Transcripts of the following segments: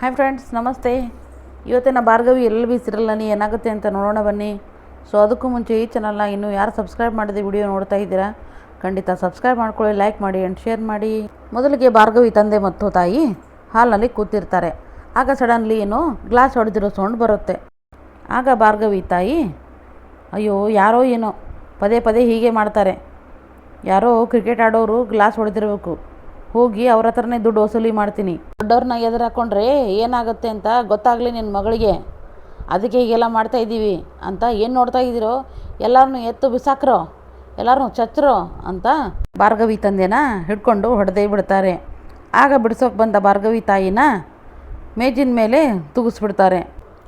Hi friends ನಮಸ್ತೆ. ಇವತ್ತಿನ Bhargavi L B ಸೀರಿಯಲ್ನಲ್ಲಿ ಏನಾಗುತ್ತೆ ಅಂತ ನೋಡೋಣ ಬನ್ನಿ. ಸೊ ಅದಕ್ಕೂ ಮುಂಚೆ ಈ ಚಾನಲ್ನ ಇನ್ನೂ ಯಾರು ಸಬ್ಸ್ಕ್ರೈಬ್ ಮಾಡದೆ ವಿಡಿಯೋ ನೋಡ್ತಾ ಇದ್ದೀರಾ, ಖಂಡಿತ ಸಬ್ಸ್ಕ್ರೈಬ್ ಮಾಡ್ಕೊಳ್ಳಿ ಲೈಕ್ ಮಾಡಿ ಆ್ಯಂಡ್ ಶೇರ್ ಮಾಡಿ. ಮೊದಲಿಗೆ ಭಾರ್ಗವಿ ತಂದೆ ಮತ್ತು ತಾಯಿ ಹಾಲಲ್ಲಿ ಕೂತಿರ್ತಾರೆ. ಆಗ ಸಡನ್ಲಿ ಏನು ಗ್ಲಾಸ್ ಹೊಡೆದಿರೋ ಸೌಂಡ್ ಬರುತ್ತೆ. ಆಗ ಭಾರ್ಗವಿ ತಾಯಿ, ಅಯ್ಯೋ, ಯಾರೋ ಏನೋ, ಪದೇ ಪದೇ ಹೀಗೆ ಮಾಡ್ತಾರೆ. ಯಾರೋ ಕ್ರಿಕೆಟ್ ಆಡೋರು ಗ್ಲಾಸ್ ಹೊಡೆದಿರಬೇಕು. ಹೋಗಿ ಅವ್ರ ಹತ್ರನೇ ದುಡ್ಡು ವಸೂಲಿ ಮಾಡ್ತೀನಿ. ದೊಡ್ಡವ್ರನ್ನ ಎದುರು ಏನಾಗುತ್ತೆ ಅಂತ ಗೊತ್ತಾಗಲಿ ನಿನ್ನ ಮಗಳಿಗೆ. ಅದಕ್ಕೆ ಹೀಗೆಲ್ಲ ಮಾಡ್ತಾ ಇದ್ದೀವಿ ಅಂತ ಏನು ನೋಡ್ತಾ ಇದ್ದೀರೋ? ಎಲ್ಲರನ್ನೂ ಎತ್ತು ಬಿಸಾಕ್ರೋ? ಎಲ್ಲರನ್ನೂ ಚಚ್ರೋ ಅಂತ ಭಾರ್ಗವಿ ತಂದೆನ ಹಿಡ್ಕೊಂಡು ಹೊಡೆದೇ ಬಿಡ್ತಾರೆ. ಆಗ ಬಿಡಿಸೋಕೆ ಬಂದ ಭಾರ್ಗವಿ ತಾಯಿನ ಮೇಜಿನ ಮೇಲೆ ತೂಗಿಸ್ಬಿಡ್ತಾರೆ.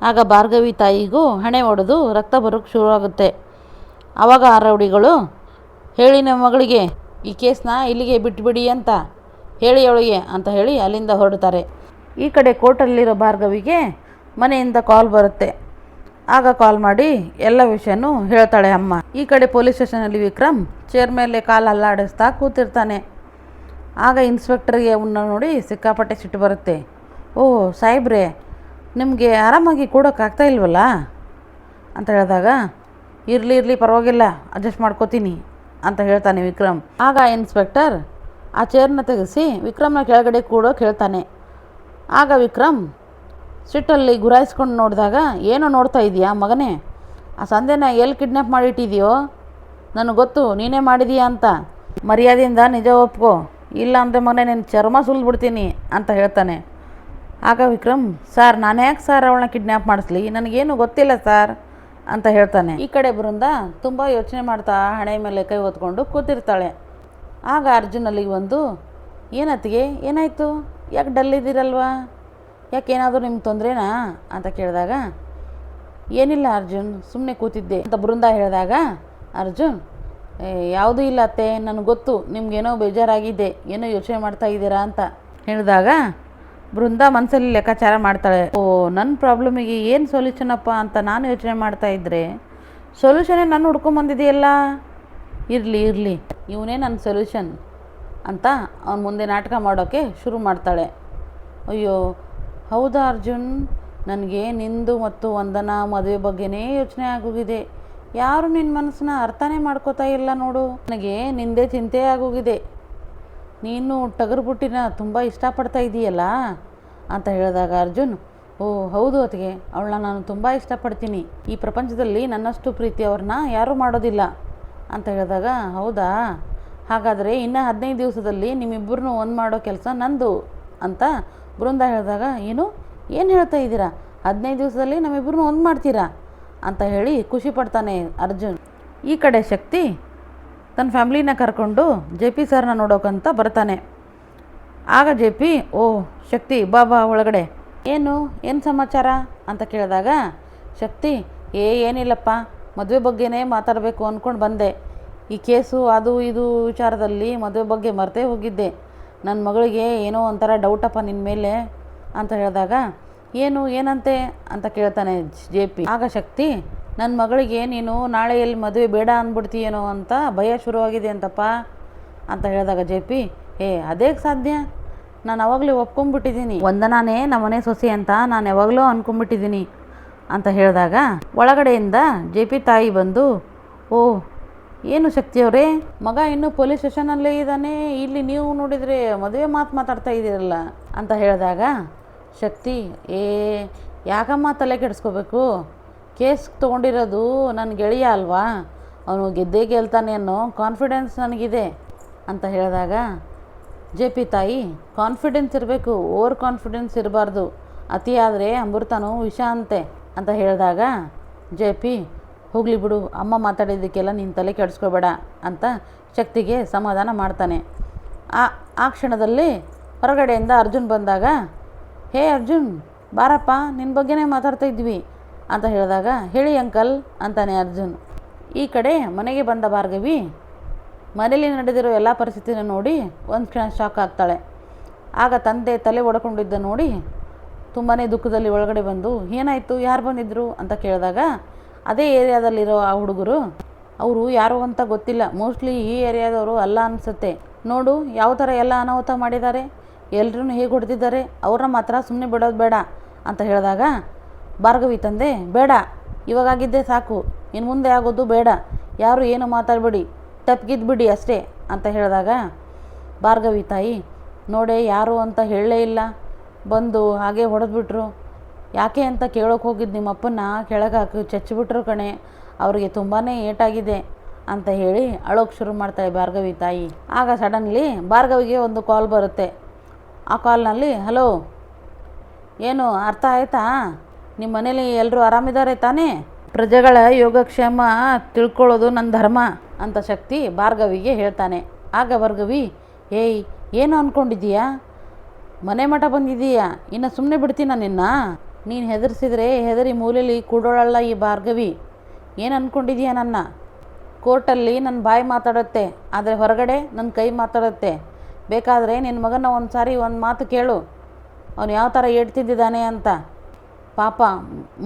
ಆಗ ಭಾರ್ಗವಿ ತಾಯಿಗೂ ಹಣೆ ಹೊಡೆದು ರಕ್ತ ಬರೋಕ್ಕೆ ಶುರುವಾಗುತ್ತೆ. ಆವಾಗ ಆ ರೌಡಿಗಳು, ಹೇಳಿ ನಮ್ಮ ಮಗಳಿಗೆ, ಈ ಕೇಸ್ನ ಇಲ್ಲಿಗೆ ಬಿಟ್ಬಿಡಿ ಅಂತ ಹೇಳಿ ಅವಳಿಗೆ ಅಂತ ಹೇಳಿ ಅಲ್ಲಿಂದ ಹೊರಡ್ತಾರೆ. ಈ ಕಡೆ ಕೋರ್ಟಲ್ಲಿರೋ ಭಾರ್ಗವಿಗೆ ಮನೆಯಿಂದ ಕಾಲ್ ಬರುತ್ತೆ. ಆಗ ಕಾಲ್ ಮಾಡಿ ಎಲ್ಲ ವಿಷಯನೂ ಹೇಳ್ತಾಳೆ ಅಮ್ಮ. ಈ ಕಡೆ ಪೊಲೀಸ್ ಸ್ಟೇಷನಲ್ಲಿ ವಿಕ್ರಮ್ ಚೇರ್ ಮೇಲೆ ಕಾಲು ಅಲ್ಲಾಡಿಸ್ತಾ ಕೂತಿರ್ತಾನೆ. ಆಗ ಇನ್ಸ್ಪೆಕ್ಟರ್ಗೆ ಅವನ್ನ ನೋಡಿ ಸಿಕ್ಕಾಪಟ್ಟೆ ಸಿಟ್ಟು ಬರುತ್ತೆ. ಓಹ್ ಸಾಹೇಬ್ರೆ, ನಿಮಗೆ ಆರಾಮಾಗಿ ಕೂಡೋಕ್ಕಾಗ್ತಾ ಇಲ್ವಲ್ಲ? ಅಂತ ಹೇಳಿದಾಗ, ಇರಲಿ ಇರಲಿ ಪರವಾಗಿಲ್ಲ, ಅಡ್ಜಸ್ಟ್ ಮಾಡ್ಕೋತೀನಿ, ಅಂತ ಹೇಳ್ತಾನೆ ವಿಕ್ರಮ್. ಆಗ ಇನ್ಸ್ಪೆಕ್ಟರ್ ಆ ಚೇರ್ನ ತೆಗೆಸಿ ವಿಕ್ರಮ್ನ ಕೆಳಗಡೆ ಕೂಡೋಕೆ ಹೇಳ್ತಾನೆ ಆಗ ವಿಕ್ರಮ್, ಸಿಟ್ಟಲ್ಲಿ ಗುರಾಯಿಸ್ಕೊಂಡು ನೋಡಿದಾಗ, ಏನೋ ನೋಡ್ತಾ ಇದೆಯಾ ಮಗನೇ? ಆ ಸಂದೇನ ಎಲ್ಲಿ ಕಿಡ್ನ್ಯಾಪ್ ಮಾಡಿಟ್ಟಿದೆಯೋ? ನನಗೆ ಗೊತ್ತು, ನೀನೇ ಮಾಡಿದೀಯಾ ಅಂತ. ಮರ್ಯಾದೆಯಿಂದ ನಿಜ ಒಪ್ಕೋ. ಇಲ್ಲ ಅಂದರೆ ಮಗನೇ ನಿನ್ನ ಚರ್ಮ ಸುಲಿದ್ಬಿಡ್ತೀನಿ ಅಂತ ಹೇಳ್ತಾನೆ. ಆಗ ವಿಕ್ರಮ್, ಸರ್, ನಾನು ಯಾಕೆ ಸರ್ ಅವಳನ್ನ ಕಿಡ್ನ್ಯಾಪ್ ಮಾಡಿಸ್ಲಿ? ನನಗೇನು ಗೊತ್ತಿಲ್ಲ ಸರ್ ಅಂತ ಹೇಳ್ತಾನೆ. ಈ ಕಡೆ ಬೃಂದ ತುಂಬ ಯೋಚನೆ ಮಾಡ್ತಾ ಹಣೆ ಮೇಲೆ ಕೈ ಹೊತ್ಕೊಂಡು ಕೂತಿರ್ತಾಳೆ. ಆಗ ಅರ್ಜುನ್ ಅಲ್ಲಿಗೆ ಬಂದು ಏನತ್ತಿಗೆ? ಏನಾಯಿತು? ಯಾಕೆ ಡಲ್ ಇದ್ದೀರಲ್ವಾ? ಯಾಕೆ ಏನಾದರೂ ನಿಮ್ಗೆ ತೊಂದರೆನಾ? ಅಂತ ಕೇಳಿದಾಗ ಏನಿಲ್ಲ ಅರ್ಜುನ್ ಸುಮ್ಮನೆ ಕೂತಿದ್ದೆ. ಅಂತ ಬೃಂದ ಹೇಳಿದಾಗ ಅರ್ಜುನ್ "ಏ, ಯಾವುದೂ ಇಲ್ಲ ಅತ್ತೆ ನನಗೆ ಗೊತ್ತು ನಿಮ್ಗೇನೋ ಬೇಜಾರಾಗಿದೆ ಏನೋ ಯೋಚನೆ ಮಾಡ್ತಾ ಇದ್ದೀರಾ? ಅಂತ ಹೇಳಿದಾಗ ಬೃಂದ ಮನಸ್ಸಲ್ಲಿ ಲೆಕ್ಕಾಚಾರ ಮಾಡ್ತಾಳೆ. ಓ ನನ್ನ ಪ್ರಾಬ್ಲಮಿಗೆ ಏನು ಸೊಲ್ಯೂಷನ್ ಅಪ್ಪ? ಅಂತ ನಾನು ಯೋಚನೆ ಮಾಡ್ತಾ ಇದ್ದರೆ ಸೊಲ್ಯೂಷನೇ ನಾನು ಹುಡ್ಕೊಂಬಂದಿದೆಯಲ್ಲ? ಇರಲಿ ಇರಲಿ, ಇವನೇ ನನ್ನ ಸೊಲ್ಯೂಷನ್ ಅಂತ ಅವನ ಮುಂದೆ ನಾಟಕ ಮಾಡೋಕ್ಕೆ ಶುರು ಮಾಡ್ತಾಳೆ. ಅಯ್ಯೋ, ಹೌದಾ ಅರ್ಜುನ್? ನನಗೆ ನಿಂದು ಮತ್ತು ವಂದನಾ ಮದುವೆ ಬಗ್ಗೆನೇ ಯೋಚನೆ ಆಗೋಗಿದೆ. ಯಾರು ನಿನ್ನ ಮನಸ್ಸನ್ನ ಅರ್ಥನೇ ಮಾಡ್ಕೋತಾ ಇಲ್ಲ ನೋಡು. ನನಗೆ ನಿಂದೇ ಚಿಂತೆ ಆಗೋಗಿದೆ. ನೀನು ಟಗರು ಬುಟ್ಟಿನ ತುಂಬ ಇಷ್ಟಪಡ್ತಾ ಇದೀಯಲ್ಲ? ಅಂತ ಹೇಳಿದಾಗ ಅರ್ಜುನ್, ಓ, ಹೌದು ಅತಿಗೆ ಅವಳನ್ನ ನಾನು ತುಂಬ ಇಷ್ಟಪಡ್ತೀನಿ. ಈ ಪ್ರಪಂಚದಲ್ಲಿ ನನ್ನಷ್ಟು ಪ್ರೀತಿ ಅವ್ರನ್ನ ಯಾರೂ ಮಾಡೋದಿಲ್ಲ. ಅಂತ ಹೇಳಿದಾಗ, ಹೌದಾ? ಹಾಗಾದರೆ ಇನ್ನು ಹದಿನೈದು ದಿವಸದಲ್ಲಿ ನಿಮ್ಮಿಬ್ಬರನ್ನೂ ಒಂದು ಮಾಡೋ ಕೆಲಸ ನಂದು ಅಂತ ಬೃಂದ ಹೇಳಿದಾಗ, ಏನು? ಏನು ಹೇಳ್ತಾ ಇದ್ದೀರಾ? ಹದಿನೈದು ದಿವಸದಲ್ಲಿ ನಮ್ಮಿಬ್ಬರನ್ನೂ ಒಂದು ಮಾಡ್ತೀರಾ? ಅಂತ ಹೇಳಿ ಖುಷಿ ಪಡ್ತಾನೆ ಅರ್ಜುನ್. ಈ ಕಡೆ ಶಕ್ತಿ ತನ್ನ ಫ್ಯಾಮ್ಲಿನ ಕರ್ಕೊಂಡು ಜೆ ಪಿ ಸರ್ನ ನೋಡೋಕಂತ ಬರ್ತಾನೆ. ಆಗ ಜೆ ಪಿ, ಓ, ಶಕ್ತಿ, ಬಾ ಬಾ, ಒಳಗಡೆ. ಏನು? ಏನು ಸಮಾಚಾರ? ಅಂತ ಕೇಳಿದಾಗ, ಶಕ್ತಿ, ಏ, ಏನಿಲ್ಲಪ್ಪ. ಮದುವೆ ಬಗ್ಗೆನೇ ಮಾತಾಡಬೇಕು ಅಂದ್ಕೊಂಡು ಬಂದೆ. ಈ ಕೇಸು, ಅದು, ಇದು ವಿಚಾರದಲ್ಲಿ ಮದುವೆ ಬಗ್ಗೆ ಮರೆತೇ ಹೋಗಿದ್ದೆ. ನನ್ನ ಮಗಳಿಗೆ ಏನೋ ಒಂಥರ ಡೌಟಪ್ಪ ನಿನ್ನ ಮೇಲೆ ಅಂತ ಹೇಳಿದಾಗ, ಏನು, ಏನಂತೆ ಅಂತ ಕೇಳ್ತಾನೆ ಜೆ ಪಿ ಆಗ ಶಕ್ತಿ ನನ್ನ ಮಗಳಿಗೆ ನೀನು ನಾಳೆ ಎಲ್ಲಿ ಮದುವೆ ಬೇಡ ಅಂದ್ಬಿಡ್ತೀಯೇನೋ ಅಂತ ಭಯ ಶುರುವಾಗಿದೆ ಅಂತಪ್ಪ ಅಂತ ಹೇಳಿದಾಗ ಜೆ ಪಿ ಏ ಅದೇ ಸಾಧ್ಯ? ನಾನು ಅವಾಗಲೇ ಒಪ್ಕೊಂಡ್ಬಿಟ್ಟಿದ್ದೀನಿ. ಒಂದನಾನೇ ನಮ್ಮನೆ ಸೊಸೆ ಅಂತ ನಾನು ಯಾವಾಗಲೂ ಅಂದ್ಕೊಂಡ್ಬಿಟ್ಟಿದ್ದೀನಿ ಅಂತ ಹೇಳಿದಾಗ ಒಳಗಡೆಯಿಂದ ಜೆ ಪಿ ತಾಯಿ ಬಂದು, ಓ, ಏನು ಶಕ್ತಿಯವರೇ? ಮಗ ಇನ್ನೂ ಪೊಲೀಸ್ ಸ್ಟೇಷನಲ್ಲೇ ಇದ್ದಾನೆ, ಇಲ್ಲಿ ನೀವು ನೋಡಿದರೆ ಮದುವೆ ಮಾತು ಮಾತಾಡ್ತಾ ಇದ್ದೀರಲ್ಲ? ಅಂತ ಹೇಳಿದಾಗ, ಶಕ್ತಿ, ಏ, ಯಾಕಮ್ಮ ತಲೆ ಕೆಡಿಸ್ಕೋಬೇಕು? ಕೇಸ್ ತೊಗೊಂಡಿರೋದು ನನ್ನ ಗೆಳೆಯ ಅಲ್ವಾ? ಅವನು ಗೆದ್ದೇ ಗೆಲ್ತಾನೆ ಅನ್ನೋ ಕಾನ್ಫಿಡೆನ್ಸ್ ನನಗಿದೆ. ಅಂತ ಹೇಳಿದಾಗ, ಜೆ ಪಿ ತಾಯಿ ಕಾನ್ಫಿಡೆನ್ಸ್ ಇರಬೇಕು ಓವರ್ ಕಾನ್ಫಿಡೆನ್ಸ್ ಇರಬಾರ್ದು. ಅತಿಯಾದರೆ ಅಮೃತನು ವಿಷ ಅಂತೆ. ಅಂತ ಹೇಳಿದಾಗ ಜೆ ಪಿ ಹೋಗಲಿ ಬಿಡು. ಅಮ್ಮ ಮಾತಾಡಿದ್ದಕ್ಕೆಲ್ಲ ನೀನು ತಲೆ ಕೆಡಿಸ್ಕೋಬೇಡ ಅಂತ ಶಕ್ತಿಗೆ ಸಮಾಧಾನ ಮಾಡ್ತಾನೆ. ಆ ಆ ಕ್ಷಣದಲ್ಲಿ ಹೊರಗಡೆಯಿಂದ ಅರ್ಜುನ್ ಬಂದಾಗ, ಹೇ ಅರ್ಜುನ್, ಬಾರಪ್ಪ ನಿನ್ನ ಬಗ್ಗೆನೇ ಮಾತಾಡ್ತಾ ಇದ್ವಿ ಅಂತ ಹೇಳಿದಾಗ, ಹೇಳಿ ಅಂಕಲ್ ಅಂತಾನೆ ಅರ್ಜುನ್. ಈ ಕಡೆ ಮನೆಗೆ ಬಂದ ಭಾರ್ಗವಿ ಮನೇಲಿ ನಡೆದಿರೋ ಎಲ್ಲ ಪರಿಸ್ಥಿತಿನ ನೋಡಿ ಒಂದು ಕ್ಷಣ ಶಾಕ್ ಆಗ್ತಾಳೆ. ಆಗ ತಂದೆ ತಲೆ ಒಡ್ಕೊಂಡಿದ್ದ ನೋಡಿ ತುಂಬಾ ದುಃಖದಲ್ಲಿ ಒಳಗಡೆ ಬಂದು, ಏನಾಯಿತು? ಯಾರು ಬಂದಿದ್ದರು ಅಂತ ಕೇಳಿದಾಗ, ಅದೇ ಏರಿಯಾದಲ್ಲಿರೋ ಆ ಹುಡುಗರು. ಅವರು ಯಾರು ಅಂತ ಗೊತ್ತಿಲ್ಲ. ಮೋಸ್ಟ್ಲಿ ಈ ಏರಿಯಾದವರು ಅಲ್ಲ ಅನಿಸುತ್ತೆ. ನೋಡು, ಯಾವ ಥರ ಎಲ್ಲ ಅನಾಹುತ ಮಾಡಿದ್ದಾರೆ. ಎಲ್ಲರೂ ಹೇಗೆ ಹೊಡೆದಿದ್ದಾರೆ. ಅವ್ರನ್ನ ಮಾತ್ರ ಸುಮ್ಮನೆ ಬಿಡೋದು ಬೇಡ. ಅಂತ ಹೇಳಿದಾಗ, ಭಾರ್ಗವಿ ತಂದೆ, ಬೇಡ. ಇವಾಗಾಗಿದ್ದೇ ಸಾಕು. ಇನ್ನು ಮುಂದೆ ಆಗೋದು ಬೇಡ. ಯಾರು ಏನು ಮಾತಾಡಬೇಡಿ. ತಪ್ಗಿದ್ದು ಬಿಡಿ ಅಷ್ಟೇ. ಅಂತ ಹೇಳಿದಾಗ, ಭಾರ್ಗವಿ ತಾಯಿ, ನೋಡೆ, ಯಾರು ಅಂತ ಹೇಳಲೇ ಇಲ್ಲ. ಬಂದು ಹಾಗೆ ಹೊಡೆದ್ಬಿಟ್ರು. ಯಾಕೆ ಅಂತ ಕೇಳೋಕೆ ಹೋಗಿದ್ದು ನಿಮ್ಮಪ್ಪನ ಕೆಳಗೆ ಹಾಕಿ ಚಚ್ಚಿಬಿಟ್ರು ಕಣೆ. ಅವರಿಗೆ ತುಂಬಾ ಏಟಾಗಿದೆ ಅಂತ ಹೇಳಿ ಅಳೋಕೆ ಶುರು ಮಾಡ್ತಾಳೆ ಭಾರ್ಗವಿ ತಾಯಿ. ಆಗ ಸಡನ್ಲಿ ಭಾರ್ಗವಿಗೆ ಒಂದು ಕಾಲ್ ಬರುತ್ತೆ. ಆ ಕಾಲ್ನಲ್ಲಿ, ಹಲೋ, ಏನು ಅರ್ಥ ಆಯ್ತಾ? ನಿಮ್ಮ ಮನೇಲಿ ಎಲ್ಲರೂ ಆರಾಮಿದ್ದಾರೆ ತಾನೇ? ಪ್ರಜೆಗಳ ಯೋಗಕ್ಷೇಮ ತಿಳ್ಕೊಳ್ಳೋದು ನನ್ನ ಧರ್ಮ ಅಂತ ಶಕ್ತಿ ಭಾರ್ಗವಿಗೆ ಹೇಳ್ತಾನೆ. ಆಗ ಭಾರ್ಗವಿ, ಏಯ್, ಏನು ಅಂದ್ಕೊಂಡಿದ್ದೀಯಾ ಮನೆ ಮಠ ಬಂದಿದೀಯಾ ಇನ್ನು ಸುಮ್ಮನೆ ಬಿಡ್ತೀನ ನಿನ್ನ? ನೀನು ಹೆದರ್ಸಿದ್ರೆ ಹೆದರಿ ಮೂಲೆಯಲ್ಲಿ ಕೂಡೋಳಲ್ಲ ಈ ಭಾರ್ಗವಿ. ಏನು ಅಂದ್ಕೊಂಡಿದೀಯ ನನ್ನ? ಕೋರ್ಟಲ್ಲಿ ನನ್ನ ಬಾಯಿ ಮಾತಾಡುತ್ತೆ, ಆದರೆ ಹೊರಗಡೆ ನನ್ನ ಕೈ ಮಾತಾಡುತ್ತೆ. ಬೇಕಾದರೆ ನಿನ್ನ ಮಗನ ಒಂದು ಸಾರಿ ಒಂದು ಮಾತು ಕೇಳು. ಅವನು ಯಾವ ಥರ ಹೇಳ್ತಿದ್ದಾನೆ ಅಂತ. ಪಾಪ,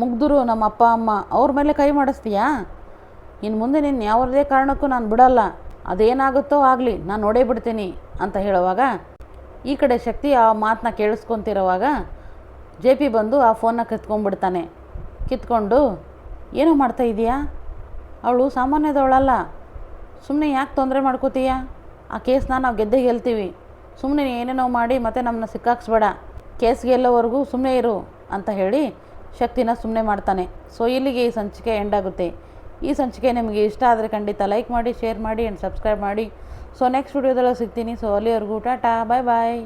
ಮುಗ್ದುರು ನಮ್ಮ ಅಪ್ಪ ಅಮ್ಮ, ಅವ್ರ ಮೇಲೆ ಕೈ ಮಾಡಿಸ್ತೀಯಾ? ಇನ್ನು ಮುಂದೆ ನಿನ್ನ ಯಾವುದೇ ಕಾರಣಕ್ಕೂ ನಾನು ಬಿಡಲ್ಲ. ಅದೇನಾಗುತ್ತೋ ಆಗಲಿ, ನಾನು ನೋಡೇ ಬಿಡ್ತೀನಿ ಅಂತ ಹೇಳುವಾಗ ಈ ಕಡೆ ಶಕ್ತಿ ಆ ಮಾತನ್ನ ಕೇಳಿಸ್ಕೊತಿರೋವಾಗ ಜೆ ಪಿ ಬಂದು ಆ ಫೋನ್ನ ಕಿತ್ಕೊಂಡ್ಬಿಡ್ತಾನೆ. ಕಿತ್ಕೊಂಡು, ಏನೋ ಮಾಡ್ತಾ ಇದೀಯಾ? ಅವಳು ಸಾಮಾನ್ಯದವಳಲ್ಲ. ಸುಮ್ಮನೆ ಯಾಕೆ ತೊಂದರೆ ಮಾಡ್ಕೋತೀಯ? ಆ ಕೇಸ್ನ ನಾವು ಗೆದ್ದೆ ಗೆಲ್ತೀವಿ. ಸುಮ್ಮನೆ ಏನೇನೋ ಮಾಡಿ ಮತ್ತೆ ನಮ್ಮನ್ನ ಸಿಕ್ಕಾಕ್ಸ್ಬೇಡ. ಕೇಸ್ ಗೆಲ್ಲೋವರೆಗೂ ಸುಮ್ಮನೆ ಇರು, ಅಂತ ಹೇಳಿ ಶಕ್ತಿನ ಸುಮ್ಮನೆ ಮಾಡ್ತಾನೆ. ಸೊ ಇಲ್ಲಿಗೆ ಈ ಸಂಚಿಕೆ ಎಂಡ್ ಆಗುತ್ತೆ. ಈ ಸಂಚಿಕೆ ನಿಮಗೆ ಇಷ್ಟ ಆದರೆ ಖಂಡಿತ ಲೈಕ್ ಮಾಡಿ ಶೇರ್ ಮಾಡಿ ಆ್ಯಂಡ್ ಸಬ್ಸ್ಕ್ರೈಬ್ ಮಾಡಿ. ಸೊ ನೆಕ್ಸ್ಟ್ ವಿಡಿಯೋದಲ್ಲ ಸಿಗ್ತೀನಿ. ಸೊ ಅಲ್ಲಿವರೆಗೂ ಟಾಟಾ ಬಾಯ್ ಬಾಯ್